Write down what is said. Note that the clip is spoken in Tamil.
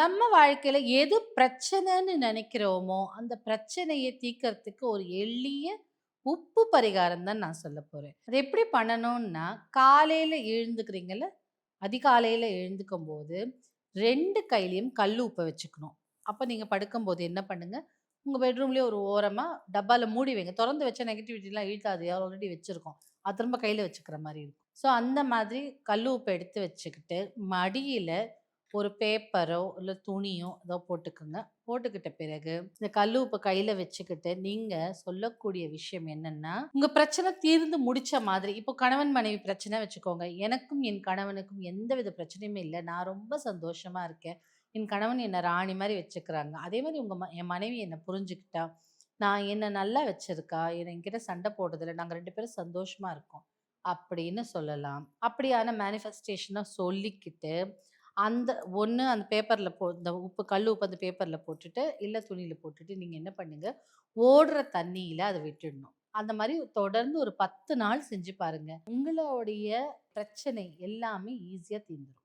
நம்ம வாழ்க்கையில் எது பிரச்சனைன்னு நினைக்கிறோமோ, அந்த பிரச்சனையை தீர்க்கறதுக்கு ஒரு எளிய உப்பு பரிகாரம் தான் நான் சொல்ல போகிறேன் அது எப்படி பண்ணணும்னா, காலையில் எழுந்துக்கிறீங்கள அதிகாலையில் எழுந்துக்கும் போது ரெண்டு கையிலையும் கல் உப்பை வச்சுக்கணும். அப்போ நீங்கள் படுக்கும்போது என்ன பண்ணுங்கள் உங்கள் பெட்ரூம்லேயே ஒரு ஓரமாக டப்பாவில் மூடி வைங்க. திறந்து வச்ச நெகட்டிவிட்டிலாம் யார் ஆல்ரெடி வச்சுருக்கோம் அது திரும்ப கையில் வச்சுக்கிற மாதிரி இருக்கும். ஸோ அந்த மாதிரி கல் உப்பை எடுத்து வச்சுக்கிட்டு, மடியில் ஒரு பேப்பரோ, இல்லை துணியோ ஏதோ போட்டுக்குங்க. போட்டுக்கிட்ட பிறகு, இந்த கல் உப்பு கையில வச்சுக்கிட்டு, நீங்க சொல்லக்கூடிய விஷயம் என்னன்னா, உங்க பிரச்சனை தீர்ந்து முடிச்ச மாதிரி. இப்போ கணவன் மனைவி பிரச்சனை வச்சுக்கோங்க. எனக்கும் என் கணவனுக்கும் எந்த வித பிரச்சனையுமே இல்லை நான் ரொம்ப சந்தோஷமா இருக்கேன். என் கணவன் என்னை ராணி மாதிரி வச்சுக்கிறாங்க. அதே மாதிரி உங்க ம என் மனைவி என்னை புரிஞ்சுக்கிட்டா, நான் என்னை நல்லா வச்சிருக்கா, என்கிட்ட சண்டை போடுறதில்ல. நாங்கள் ரெண்டு பேரும் சந்தோஷமா இருக்கோம். அப்படின்னு சொல்லலாம். அப்படியான மேனிஃபெஸ்டேஷனை சொல்லிக்கிட்டு, அந்த ஒன்று அந்த பேப்பரில் போ இந்த உப்பு கல் உப்பு அந்த பேப்பரில் போட்டுட்டு, இல்லை துணியில் போட்டுட்டு நீங்கள் என்ன பண்ணுங்கள் ஓடுற தண்ணியில் அதை விட்டுடணும். அந்த மாதிரி தொடர்ந்து ஒரு 10 நாள் செஞ்சு பாருங்க. உங்களுடைய பிரச்சனை எல்லாமே ஈஸியாக தீர்ந்துடும்